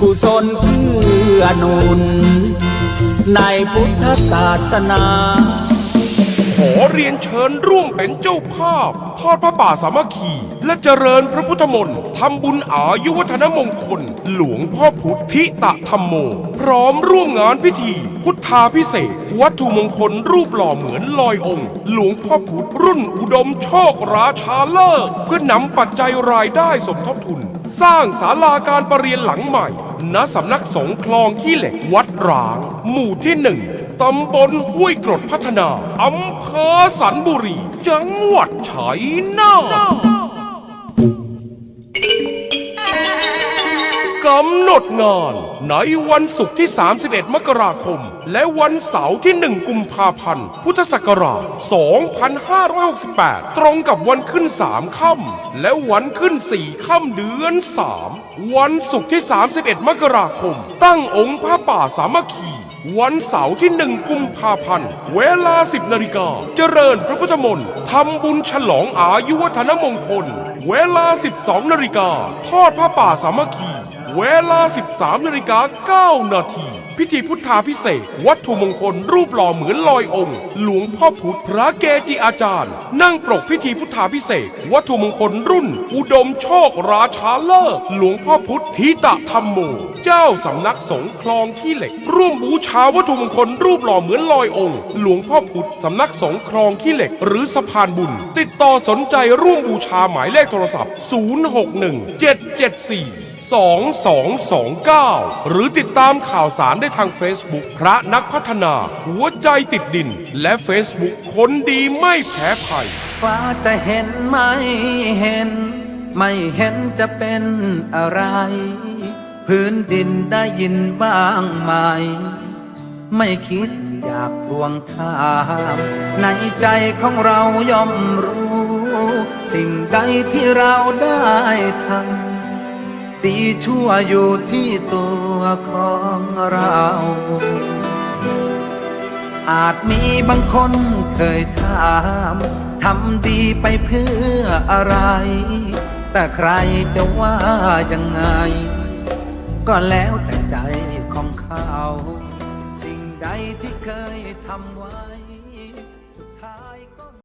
กุศลเพื่อนุน ในพุทธศาสนา ขอเรียนเชิญร่วมเป็นเจ้าภาพ ทอดพระป่าสามัคคี และเจริญพระพุทธมนต์ทำบุญอายุวัฒนมงคล หลวงพ่อพุทธิตะธรรมโม พร้อมร่วมงานพิธี พุทธาพิเศษ วัตถุมงคลรูปหล่อเหมือนลอยองค์ หลวงพ่อพุทธรุ่นอุดมโชคราชาเลิศเพื่อนำปัจจัยรายได้สมทบทุน สร้างศาลาการประเรียนหลังใหม่ ณสำนักสงฆ์คลองขี้เหล็กวัดร้าง หมู่ที่หนึ่งตำบลห้วยกรดพัฒนา อำเภอสันบุรี จังหวัดชัยนาท กำหนดงานในวันศุกร์ที่ 31 มกราคม และวันเสาร์ที่ 1 กุมภาพันธ์ พุทธศักราช 2568 ตรงกับวันขึ้น 3 ค่ำ และวันขึ้น 4 ค่ำเดือน 3 วันศุกร์ที่ 31 มกราคม ตั้งองค์พระป่าสามัคคีวันเสาร์ที่ 1 กุมภาพันธ์ เวลา 10 นาฬิกา เจริญพระพุทธมนต์ทำบุญฉลองอายุวัฒนมงคล เวลา 12 นาฬิกา ทอดพระป่าสามัคคี เวลา 13นาฬิกา9นาที พิธีพุทธาพิเศษ วัตถุมงคลรูปหล่อเหมือนลอยองค์ หลวงพ่อพุธพระเกจิอาจารย์ นั่งปรกพิธีพุทธาพิเศษ วัตถุมงคลรุ่น อุดมโชคราชาเลิศหลวงพ่อพุธทิตะธรรมโม เจ้าสำนักสงฆ์คลองขี้เหล็ก ร่วมบูชาวัตถุมงคลรูปหล่อเหมือนลอยองค์ หลวงพ่อพุธสำนักสงฆ์คลองขี้เหล็ก หรือสะพานบุญ ติดต่อสนใจร่วมบูชาหมายเลขโทรศัพท์ 061 774 2229 หรือติดตามข่าวสารได้ทาง Facebook พระนักพัฒนา หัวใจติดดิน และ Facebook คนดีไม่แพ้ภัยฟ้าจะเห็นไม่เห็น ไม่เห็นจะเป็นอะไร พื้นดินได้ยินบ้างไหม ไม่คิดอยากทวงถามในใจของเราย่อมรู้ สิ่งใดที่เราได้ทำ ดีชั่วอยู่ที่ตัวของเรา อาจมีบางคนเคยถามทำดีไปเพื่ออะไร แต่ใครจะว่ายังไง ก็แล้วแต่ใจของเขา สิ่งใดที่เคยทำไว้